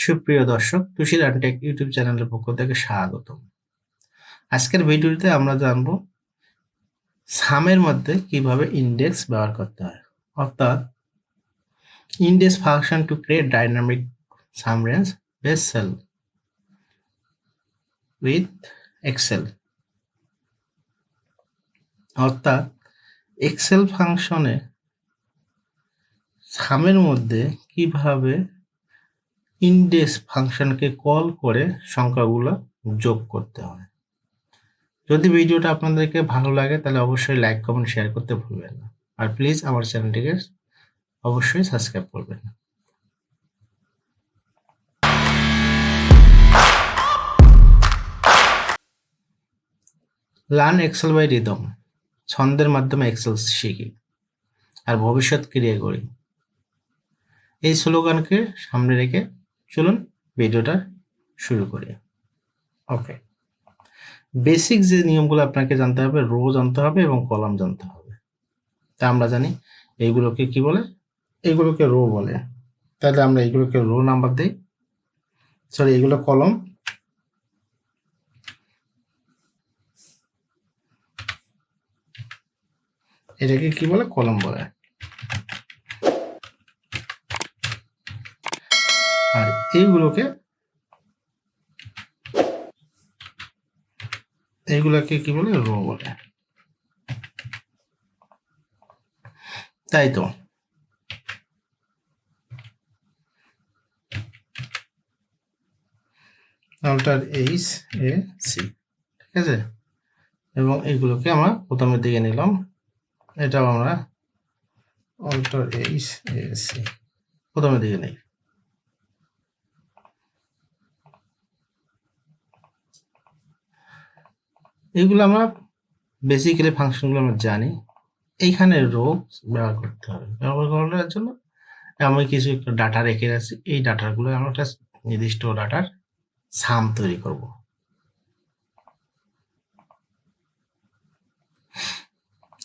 সুপ্রিয় দর্শক তুষির আনটেক ইউটিউব চ্যানেলের পক্ষ থেকে স্বাগত আজকের ভিডিওতে আমরা জানব সামের মধ্যে কীভাবে ইন্ডেক্স ব্যবহার করতে হয়। অর্থাৎ index function to create dynamic sum range base cell with Excel অর্থাৎ এক্সেল ফাংশনে সামের মধ্যে কীভাবে ইন্ডেক্স ফাংশনকে কল করে সংখ্যাগুলো যোগ করতে হয়। যদি ভিডিওটা আপনাদেরকে ভালো লাগে, তাহলে অবশ্যই লাইক কমেন্ট শেয়ার করতে ভুলবেন না। আর প্লিজ আমার চ্যানেলটিকে অবশ্যই সাবস্ক্রাইব করবেন লার্ন এক্সেল বাই রিদম ছন্দের মাধ্যমে এক্সেল শিখি, আর ভবিষ্যৎ ক্রিয়া করি। এই স্লোগানকে সামনে রেখে চলুন ভিডিওটা শুরু করি। ওকে বেসিক যে নিয়মগুলো আপনাকে জানতে হবে রো জানতে হবে এবং কলাম জানতে হবে। তা আমরা জানি এইগুলোকে কি বলে? এইগুলোকে রো বলে। তাহলে আমরা এইগুলোকে রো নাম্বার দিই। সরি এগুলো কলম এটাকে কি বলে? কলম বলে। আর এইগুলোকে এইগুলোকে কি বলে? রো বলে। তাই তো। আল্টার এইচ এ সি ঠিক আছে? এবং এইগুলোকে আমরা প্রথমের দিকে নিলাম। এটাও আমরা অল্টার এইচ এ সি প্রথমের দিকে নিই। এইগুলো আমরা বেসিক্যালি ফাংশনগুলো আমরা জানি। এইখানে রো ব্যবহার করতে হবে। ব্যবহার করার জন্য আমি কিছু একটা ডাটা রেখে আছি এই ডাটাগুলো আমরা একটা নির্দিষ্ট ডাটার সাম তৈরি করব।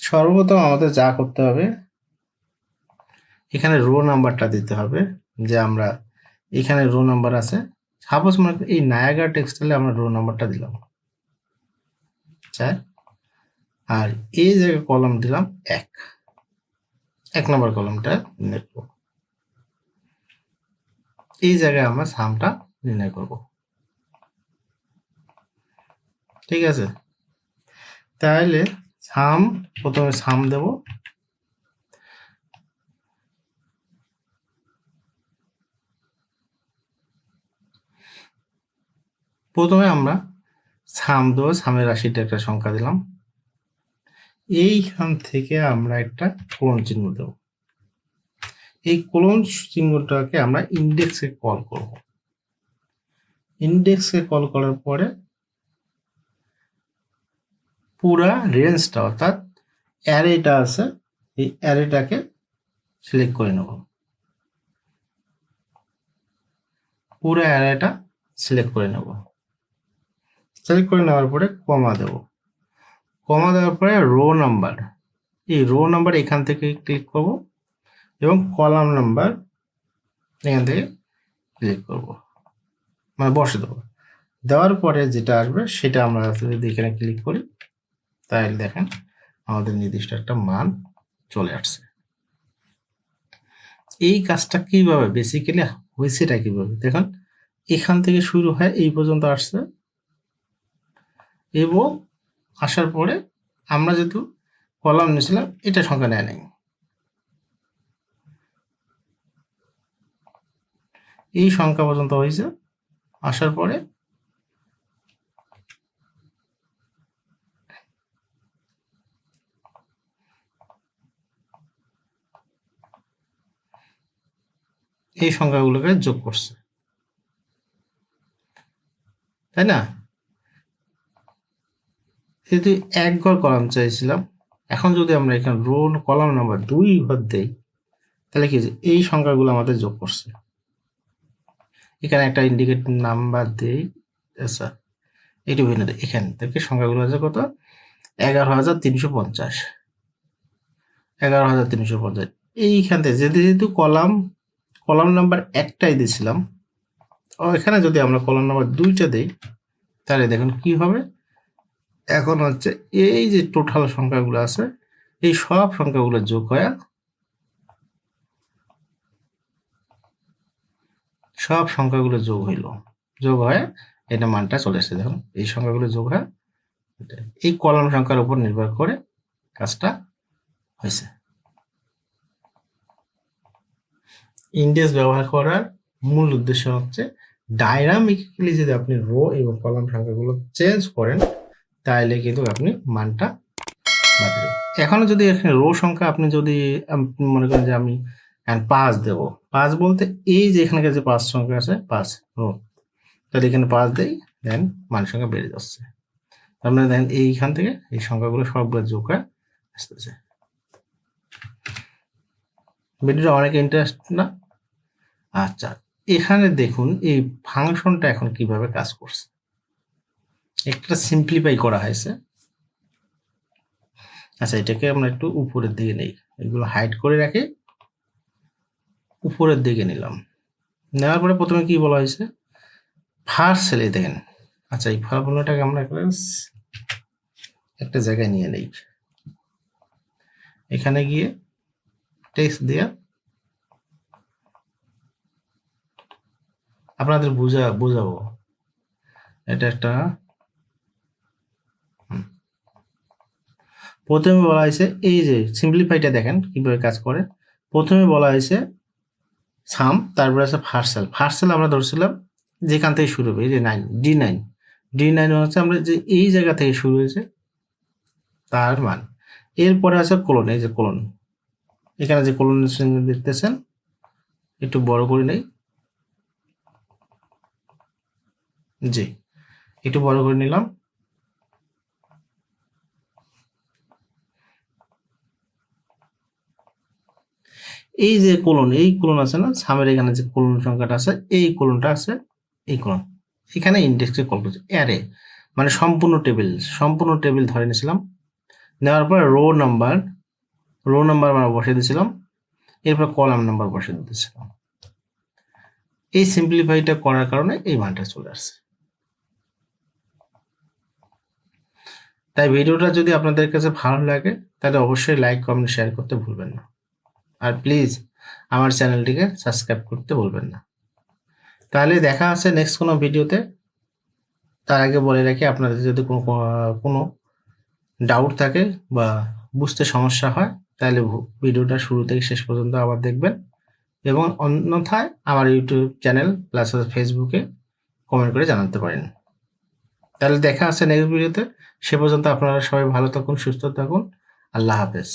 সর্বপ্রথম আমাদের যা করতে হবে, এখানে রো নাম্বারটা দিতে হবে, যে আমরা এখানে রো নাম্বার আছে। সাপোজ মনে এই নায়াগা টেক্সটাইলে আমরা রো নাম্বারটা দিলাম। চার। আর এই জায়গায় কলম দিলাম, এক। এক নম্বর কলমটা লিখব এই জায়গায় আমরা সামটা নির্ণয় করব। ঠিক আছে? তাহলে সাম, প্রথমে সাম দেব। প্রথমে আমরা সাম দেবো সামের রাশিটা একটা সংখ্যা দিলাম। এইখান থেকে আমরা একটা কোলন চিহ্ন দেব। এই কোলন চিহ্নটাকে আমরা ইন্ডেক্সে কল করব। ইন্ডেক্সে কল করার পরে পুরা রেঞ্জটা, অর্থাৎ অ্যারেটা আছে, এই অ্যারেটাকে সিলেক্ট করে নেব। পুরো অ্যারেটা সিলেক্ট করে নেব। সিলেক্ট করে নেওয়ার পরে কমা দেব। কমা দেওয়ার পরে রো নাম্বার এই রো নাম্বার এখান থেকে ক্লিক করব এবং কলাম নাম্বার এখান থেকে ক্লিক করব। মানে বসে দেবো। দেওয়ার পরে যেটা আসবে সেটা আমরা যদি এখানে ক্লিক করি। তাহলে দেখেন আমাদের নির্দিষ্ট একটা মান চলে আসছে। এই কাজটা কীভাবে? বেসিক্যালি হয়েছেটা কীভাবে? দেখুন, এখান থেকে শুরু হয়, এই পর্যন্ত আসছে। এবং আসার পরে আমরা যেহেতু কলাম নিয়েছিলাম, এটা সংখ্যা নেয় নাই। এই সংখ্যা পর্যন্ত হয়েছে। আসার পরে এই সংখ্যাগুলোকে যোগ করছে। তাই না? যেহেতু এক ঘর কলাম চাইছিলাম, এখন যদি আমরা এখানে রো কলাম নাম্বার দুই ঘর দেই, তাহলে কি এই সংখ্যাগুলো আমাদের যোগ করছে। এখানে একটা ইন্ডিকেট নাম্বার দেই আচ্ছা একটু ভিন্ন এখান থেকে সংখ্যাগুলো আছে কত? এগারো হাজার তিনশো পঞ্চাশ। এগারো হাজার তিনশো পঞ্চাশ। এইখান থেকে যেহেতু যেহেতু কলাম কলাম নাম্বার একটাই দিয়েছিলাম, ও এখানে যদি আমরা কলাম নাম্বার দুইটা দিই, তাহলে দেখুন কি হবে? এখন হচ্ছে এই যে টোটাল সংখ্যাগুলো আছে, এই সব সংখ্যাগুলো যোগ হয়ে সব সংখ্যাগুলো যোগ হইল। যোগ হয়ে এটা মানটা চলে এসেছে দেখুন। এই সংখ্যাগুলো যোগ হয় এই কলম সংখ্যার উপর নির্ভর করে কাজটা হয়েছে। ইন্ডেক্স ব্যবহার করার মূল উদ্দেশ্য হচ্ছে ডাইনামিক্যালি যদি আপনি রো এবং কলাম সংখ্যাগুলো চেঞ্জ করেন তাহলে কিন্তু আপনি মানটা বাড়বে এখনও যদি এখানে রো সংখ্যা আপনি যদি মনে করেন যে আমি পাঁচ দেব। পাঁচ বলতে এই যে এখানে যে পাঁচ সংখ্যা আছে, পাঁচ রো। তাহলে এখানে পাঁচ দেই, দেন মান সংখ্যা বেড়ে যাচ্ছে। তার মানে দেখেন এইখান থেকে এই সংখ্যাগুলো সবগুলো যোগ হয়ে আসতেছে। ভিডিওটা অনেক ইন্টারেস্ট না? আচ্ছা এখানে দেখুন এই ফাংশনটা এখন কীভাবে কাজ করছে। একটা সিম্পলিফাই করা হয়েছে। আচ্ছা এটাকে আমরা একটু উপরের দিকে নেই। এগুলো হাইড করে রাখি। উপরের দিকে নিলাম। নেওয়ার পরে প্রথমে কি বলা হয়েছে? ফার্স্ট সেলে দেখেন আচ্ছা এই ফর্মুলাটাকে আমরা একটা একটা জায়গায় নিয়ে নেই। এখানে গিয়ে টেক্সট দেয়া। আপনাদের বুঝা বোঝাবো। এটা একটা প্রথমে বলা হয়েছে, এই যে সিম্পলিফাইটা দেখেন কীভাবে কাজ করে। প্রথমে বলা হয়েছে সাম তারপরে আছে ফার্স্ট সেল ফার্স্ট সেল আমরা ধরছিলাম যেখান থেকে শুরু হবে, এই যে nine D nine D nine হচ্ছে আমরা যে এই জায়গা থেকে শুরু হয়েছে, তার মান। এরপরে আছে কোলন এই যে কোলন এখানে যে কোলন দেখতেছেন, একটু বড় করে নেই। জি, একটু বড় করে নিলাম। এই যে কোলন এই কোলন আছে না? সামের এখানে যে কোলন সংখ্যাটা আছে, এই কোলনটা আছে, এই কোলন এখানে ইন্ডেক্সে কল করছে। অ্যারে মানে সম্পূর্ণ টেবিল সম্পূর্ণ টেবিল ধরে নিয়েছিলাম। নেওয়ার পর রো নাম্বার রো নাম্বার আমরা বসিয়ে দিয়েছিলাম। এরপর কলাম নাম্বার বসিয়ে দিয়েছিলাম। এই সিম্পলিফাইটা করার কারণে এই মানটা চলে আসছে। তাই ভিডিওটা যদি আপনাদের কাছে ভালো লাগে, তাহলে অবশ্যই লাইক কমেন্ট শেয়ার করতে ভুলবেন না। আর প্লিজ আমার চ্যানেলটিকে সাবস্ক্রাইব করতে বলবেন না। তাহলে দেখা আছে নেক্সট কোনো ভিডিওতে তার আগে বলে রাখি, আপনাদের যদি কোনো কোনো ডাউট থাকে বা বুঝতে সমস্যা হয়, তাহলে ভিডিওটা শুরু থেকে শেষ পর্যন্ত আবার দেখবেন। এবং অন্যথায় আমার ইউটিউব চ্যানেল প্লাস ফেসবুকে কমেন্ট করে জানাতে পারেন। তাহলে দেখা আছে নেক্সট ভিডিওতে সে পর্যন্ত আপনারা সবাই ভালো থাকুন, সুস্থ থাকুন। আল্লাহ হাফেজ।